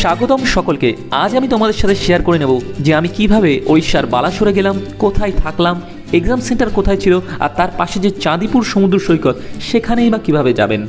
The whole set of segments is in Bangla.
স্বাগতম সকলকে। আজ আমি তোমাদের সাথে শেয়ার করে নেব যে আমি কীভাবে ওড়িশার বালাসোরে গেলাম, কোথায় থাকলাম এক্সাম সেন্টার কোথায় ছিল, আর তার পাশে যে চাঁদিপুর সমুদ্র সৈকত, সেখানেই বা কীভাবে যাবেন।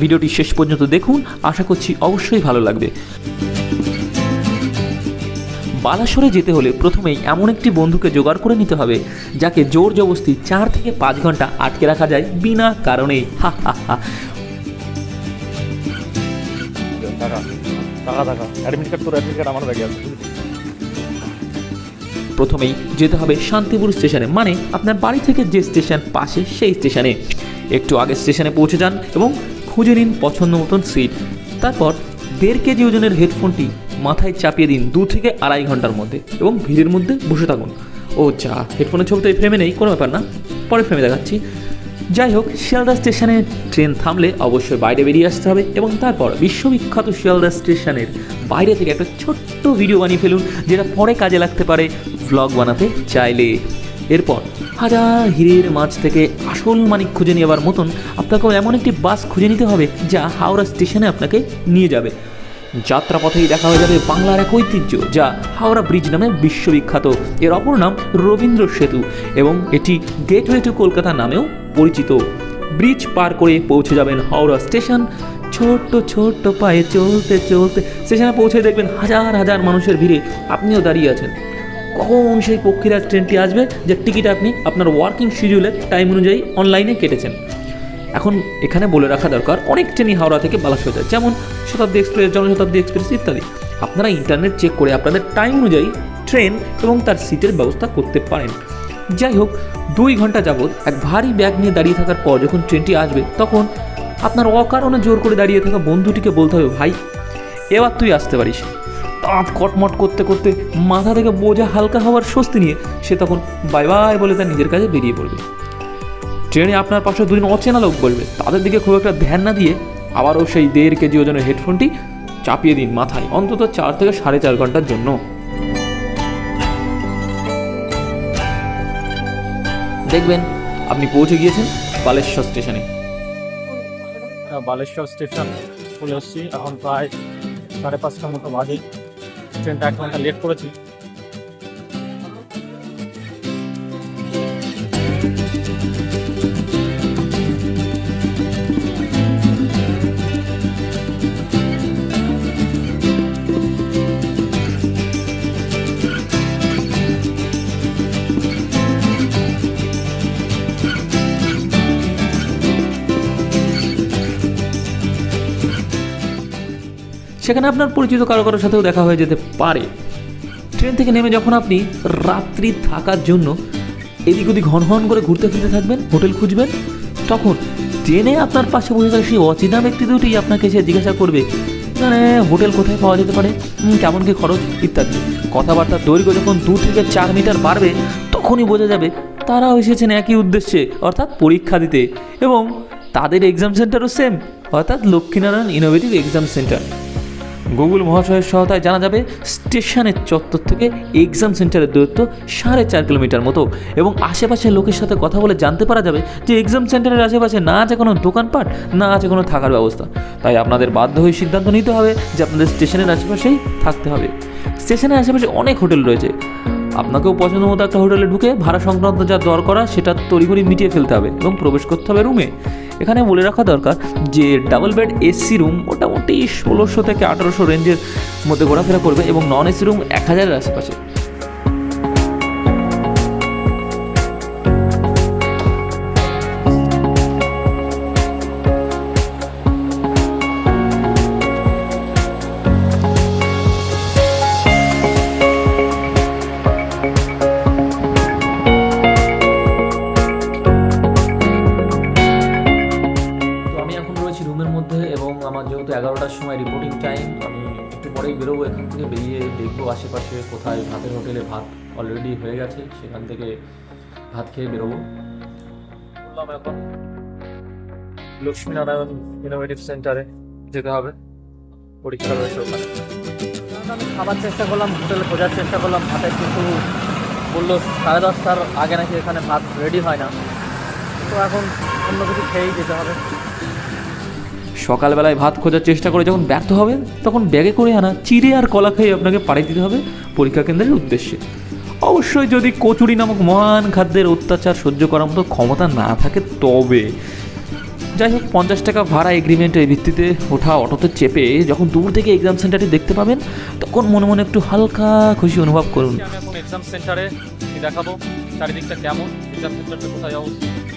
ভিডিওটি শেষ পর্যন্ত দেখুন, আশা করছি অবশ্যই ভালো লাগবে। বালাসরে যেতে হলে প্রথমেই এমন একটি বন্ধুকে জোগাড় করে নিতে হবে, যাকে জোর জবস্তি চার থেকে পাঁচ ঘণ্টা আটকে রাখা যায় বিনা কারণেই হা হা হা। টাকা টাকা অ্যাডমিট কার্ড তোর অ্যাডমিট কার্ড আমার ব্যাগে আছে প্রথমেই যেতে হবে শান্তিপুর স্টেশনে মানে আপনার বাড়ি থেকে যে স্টেশন পাশে সেই স্টেশনে। একটু আগে স্টেশনে পৌঁছে যান এবং খুঁজে নিন পছন্দ মতন সিট তারপর দেড় কেজি ওজনের হেডফোনটি মাথায় চাপিয়ে দিন দু থেকে আড়াই ঘণ্টার মধ্যে এবং ভিড়ের মধ্যে বসে থাকুন। ও যা হেডফোনের ছবি তো এই ফ্রেমে নেই, কোনো ব্যাপার না। পরে ফ্রেমে দেখাচ্ছি। যাই হোক, শিয়ালদা স্টেশনে ট্রেন থামলে অবশ্যই বাইরে বেরিয়ে আসতে হবে এবং তারপর বিশ্ববিখ্যাত শিয়ালদা স্টেশনের বাইরে থেকে একটা ছোট্ট ভিডিও বানিয়ে ফেলুন, যেটা পরে কাজে লাগতে পারে ভ্লগ বানাতে চাইলে। এরপর হাজার হিরের মাছ থেকে আসল মানিক খুঁজে নেওয়ার মতন আপনাকেও এমন একটি বাস খুঁজে নিতে হবে, যা হাওড়া স্টেশনে আপনাকে নিয়ে যাবে। যাত্রাপথেই দেখা হয়ে যাবে বাংলার এক ঐতিহ্য, যা হাওড়া ব্রিজ নামে বিশ্ববিখ্যাত। এর অপর নাম রবীন্দ্র সেতু এবং এটি গেটওয়ে টু কলকাতা নামেও পরিচিত। ব্রিজ পার করে পৌঁছে যাবেন হাওড়া স্টেশন। ছোট্ট ছোট্ট পায়ে চলতে চলতে স্টেশনে পৌঁছে দেখবেন হাজার হাজার মানুষের ভিড়ে আপনিও দাঁড়িয়ে আছেন। কখন সেই পক্ষীরাজ ট্রেনটি আসবে, যে টিকিট আপনি আপনার ওয়ার্কিং শিডিউলের টাইম অনুযায়ী অনলাইনে কেটেছেন। এখন এখানে বলে রাখা দরকার, অনেক ট্রেনই হাওড়া থেকে বালাসোর যায়, যেমন শতাব্দী এক্সপ্রেস, জনশতাব্দী এক্সপ্রেস ইত্যাদি। আপনারা ইন্টারনেট চেক করে আপনাদের টাইম অনুযায়ী ট্রেন এবং তার সিটের ব্যবস্থা করতে পারেন। যাই হোক, দুই ঘণ্টা যাবৎ এক ভারী ব্যাগ নিয়ে দাঁড়িয়ে থাকার পর যখন ট্রেনটি আসবে, তখন আপনার অকারণে জোর করে দাঁড়িয়ে থাকা বন্ধুটিকে বলতে হবে, ভাই, এবার তুই আসতে পারিস। দাঁত কটমট করতে করতে মাথা থেকে বোঝা হালকা হওয়ার স্বস্তি নিয়ে সে তখন বাই বাই বলে তার নিজের কাজে বেরিয়ে পড়বে। ট্রেনে আপনার পাশে দুজন অচেনা লোক বলবে। তাদের দিকে খুব একটা ধ্যান না দিয়ে আবারও সেই দেড় কেজি ওজনের হেডফোনটি চাপিয়ে দিন মাথায়, অন্তত চার থেকে সাড়ে চার ঘণ্টার জন্য। দেখবেন, আপনি পৌঁছে গিয়েছেন বালেশ্বর স্টেশনে। বালেশ্বর স্টেশন চলে এসেছি। এখন প্রায় সাড়ে পাঁচটার মতো বাজে। ট্রেনটা এক ঘণ্টা লেট করেছি। সেখানে আপনার পরিচিত কারও কারোর সাথেও দেখা হয়ে যেতে পারে। ট্রেন থেকে নেমে যখন আপনি রাত্রি থাকার জন্য এদিক ওদিক ঘন ঘন করে ঘুরতে ফিরতে থাকবেন, হোটেল খুঁজবেন, তখন ট্রেনে আপনার পাশে বসে থাকা সেই অচেনা ব্যক্তি দুটি আপনাকে এসে জিজ্ঞাসা করবে মানে হোটেল কোথায় পাওয়া যেতে পারে? কেমন কি খরচ? ইত্যাদি। কথাবার্তার দৈর্ঘ্য যখন দু থেকে চার মিটার বাড়বে, তখনই বোঝা যাবে তারাও এসেছেন একই উদ্দেশ্যে, অর্থাৎ পরীক্ষা দিতে। এবং তাদের এক্সাম সেন্টারও সেম অর্থাৎ Lakshminarayan innovative exam centre Google মহাশয়ের সহায়তায় জানা যাবে, স্টেশনের চত্বর থেকে এক্সাম সেন্টারের দূরত্ব সাড়ে চার কিলোমিটার মতো এবং আশেপাশের লোকের সাথে কথা বলে জানতে পারা যাবে যে এক্সাম সেন্টারের আশেপাশে না আছে কোনো দোকানপাট, না আছে কোনো থাকার ব্যবস্থা। তাই আপনাদের বাধ্য হয়ে সিদ্ধান্ত নিতে হবে যে আপনাদের স্টেশনের আশেপাশেই থাকতে হবে। স্টেশনের আশেপাশে অনেক হোটেল রয়েছে। আপনাকেও পছন্দ মতো একটা হোটেলে ঢুকে ভাড়া সংক্রান্ত যা দর করা সেটা তড়িঘড়ি মিটিয়ে ফেলতে হবে এবং প্রবেশ করতে হবে রুমে এখানে বলে রাখা দরকার যে ডাবল বেড এসি রুম মোটামুটি ষোলোশো থেকে আঠারোশো রেঞ্জের মধ্যে ঘোরাফেরা করবে এবং নন এসি রুম এক হাজারের আশেপাশে। আশেপাশে কোথায় ভাতের হোটেলে ভাত অলরেডি হয়ে গেছে সেখান থেকে ভাত খেয়ে বেরোবো। বললাম এখন লক্ষ্মীনারায়ণ ইনোভেটিভ সেন্টারে যেতে হবে। পরীক্ষা রয়েছে ওখানে। আমি খাবার চেষ্টা করলাম হোটেলে খোঁজার চেষ্টা করলাম ভাতের কিন্তু বলল সাড়ে দশটার আগে নাকি এখানে ভাত রেডি হয় না। তো এখন অন্য কিছু খেয়েই যেতে হবে। সকালবেলায় ভাত খোঁজার চেষ্টা করে যখন ব্যর্থ হবেন তখন ব্যাগে করে আনা চিড়ে আর কলা খেয়ে আপনাকে পাড়ি দিতে হবে পরীক্ষা কেন্দ্রের উদ্দেশ্যে। অবশ্যই যদি কচুরি নামক মহান খাদ্যের অত্যাচার সহ্য করার মতো ক্ষমতা না থাকে, তবে যাই হোক, পঞ্চাশ টাকা ভাড়া এগ্রিমেন্টের ভিত্তিতে ওঠা অটোতে চেপে যখন দূর থেকে এক্সাম সেন্টারটি দেখতে পাবেন, তখন মনে মনে একটু হালকা খুশি অনুভব করুন। এক্সাম সেন্টারে দেখাবো চারিদিকটা কেমন এক্সাম সেন্টারটা কোথায় অবস্থিত?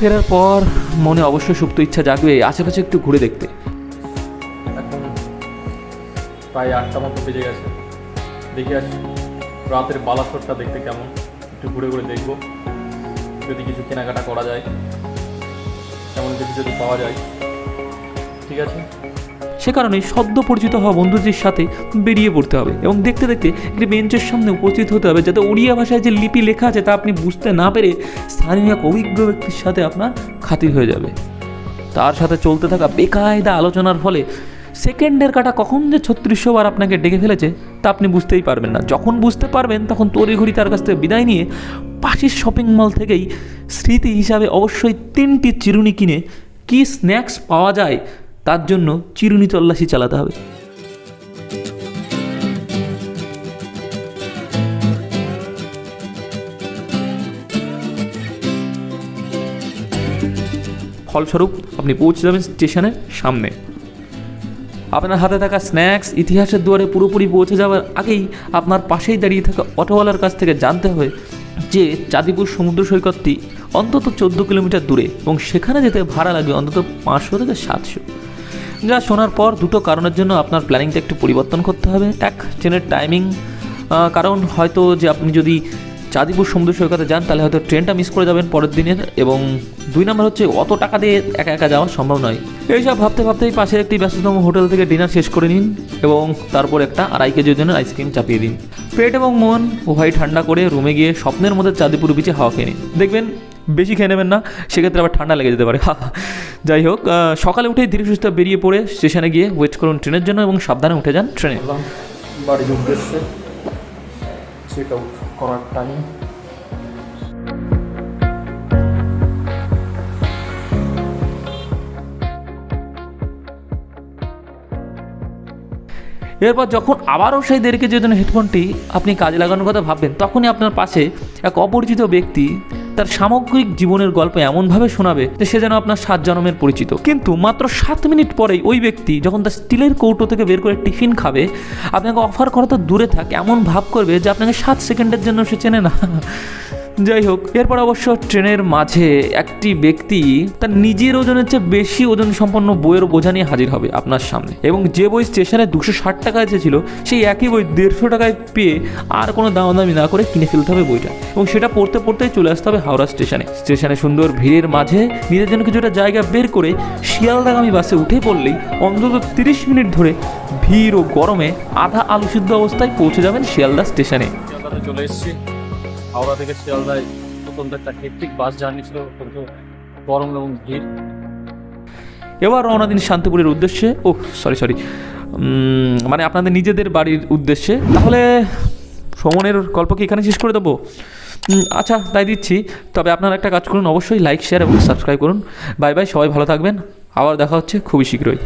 ফেরার পর মনে অবশ্য সুপ্ত ইচ্ছা জাগবে। আশেপাশে একটু ঘুরে দেখতে। প্রায় আটটা মতো বেজে গেছে। দেখে আসি রাতের বালাসরটা দেখতে কেমন। একটু ঘুরে ঘুরে দেখব। যদি কিছু কেনাকাটা করা যায়, তেমন কিছু যদি পাওয়া যায়। ঠিক আছে? সে কারণে সদ্য পরিচিত হওয়া বন্ধুদের সাথে বেরিয়ে পড়তে হবে এবং দেখতে দেখতে একটি বেঞ্চের সামনে উপস্থিত হতে হবে যাতে ওড়িয়া ভাষায় যে লিপি লেখা আছে তা আপনি বুঝতে না পেরে স্থানীয় এক অভিজ্ঞ ব্যক্তির সাথে আপনার খাতির হয়ে যাবে। তার সাথে চলতে থাকা বেকায়দা আলোচনার ফলে সেকেন্ডের কাটা কখন যে ছত্রিশশো বার আপনাকে ডেকে ফেলেছে তা আপনি বুঝতেই পারবেন না। যখন বুঝতে পারবেন, তখন তড়িঘড়ি তার কাছ থেকে বিদায় নিয়ে পাশের শপিং মল থেকেই স্মৃতি হিসাবে অবশ্যই তিনটি চিরুনি কিনে কি স্ন্যাক্স পাওয়া যায় তার জন্য চিরুনি তল্লাশি চালাতে হবে। ফলস্বরূপ আপনি পৌঁছে যাবেন স্টেশনের সামনে। আপনার হাতে থাকা স্ন্যাক্স, ইতিহাসের দুয়ারে পুরোপুরি পৌঁছে যাওয়ার আগেই আপনার পাশেই দাঁড়িয়ে থাকা অটোওয়ালার কাছ থেকে জানতে হবে যে চাঁদিপুর সমুদ্র সৈকতটি অন্তত চোদ্দ কিলোমিটার দূরে এবং সেখানে যেতে ভাড়া লাগবে অন্তত পাঁচশো থেকে সাতশো। যা শোনার পর দুটো কারণের জন্য আপনার প্ল্যানিংটা একটু পরিবর্তন করতে হবে। এক ট্রেনের টাইমিং কারণ হয়তো যে আপনি যদি চাঁদিপুর সমুদ্র সৈকতে যান, তাহলে হয়তো ট্রেনটা মিস করে যাবেন পরের দিনের এবং দুই নম্বর হচ্ছে অত টাকা দিয়ে একা একা যাওয়া সম্ভব নয়। এইসব ভাবতে ভাবতেই পাশের একটি ব্যস্ততম হোটেল থেকে ডিনার শেষ করে নিন এবং তারপর একটা আড়াই কেজি ওজনের আইসক্রিম চাপিয়ে দিন। পেট এবং মন উভয় ঠান্ডা করে রুমে গিয়ে স্বপ্নের মধ্যে চাঁদিপুর বিচে হাওয়া খেয়ে নিন। দেখবেন বেশি খেয়ে নেবেন না সেক্ষেত্রে আবার ঠান্ডা লেগে যেতে পারে। যাই হোক সকালে উঠেই ধীরে সুস্থ বেরিয়ে পড়ে স্টেশনে গিয়ে ওয়েট করুন ট্রেনের জন্য এবং সাবধানে উঠে যান ট্রেনে। বাড়ির উদ্দেশ্যে চেক আউট করার টাইম এরপর যখন আবারও সেই দেড় কেজির জন্য হেডফোনটি আপনি কাজে লাগানোর কথা ভাববেন তখনই আপনার পাশে এক অপরিচিত ব্যক্তি তার সামগ্রিক জীবনের গল্প এমনভাবে শোনাবে যে সে যেন আপনার সাত জনমের পরিচিত। কিন্তু মাত্র সাত মিনিট পরেই ওই ব্যক্তি যখন তার স্টিলের কৌটো থেকে বের করে টিফিন খাবে, আপনাকে অফার করা তো দূরে থাক, এমন ভাব করবে যে আপনাকে সাত সেকেন্ডের জন্য সে চেনে না। যাই হোক, এরপর অবশ্য ট্রেনের মাঝে একটি ব্যক্তি তার নিজের ওজনের চেয়ে বেশি ওজন সম্পন্ন বইয়ের বোঝা নিয়ে হাজির হবে আপনার সামনে। এবং যে বই স্টেশনে দুশো ষাট টাকায় ছিল সেই একই বই দেড়শো টাকায় পেয়ে আর কোনো দামাদামি না করে কিনে ফেলতে হবে বইটা। এবং সেটা পড়তে পড়তেই চলে আসতে হবে হাওড়া স্টেশনে। স্টেশনে সুন্দর ভিড়ের মাঝে নিজের জন্য কিছুটা জায়গা বের করে শিয়ালদাগামী বাসে উঠে পড়লেই অন্তত তিরিশ মিনিট ধরে ভিড় ও গরমে আধা আলুসিদ্ধ অবস্থায় পৌঁছে যাবেন শিয়ালদা স্টেশনে। চলে হাওড়া থেকে শিয়ালদায় অত্যন্ত একটা হেক্টিক বাস জার্নি ছিল অত্যন্ত গরম এবং ভিড়। এবার রওনা দিন শান্তিপুরের উদ্দেশ্যে। ও সরি সরি মানে আপনাদের নিজেদের বাড়ির উদ্দেশ্যে। তাহলে ভ্রমণের গল্প কি এখানে শেষ করে দেবো? আচ্ছা তাই দিচ্ছি। তবে আপনারা একটা কাজ করুন, অবশ্যই লাইক শেয়ার এবং সাবস্ক্রাইব করুন। বাই বাই, সবাই ভালো থাকবেন। আবার দেখা হচ্ছে খুবই শীঘ্রই।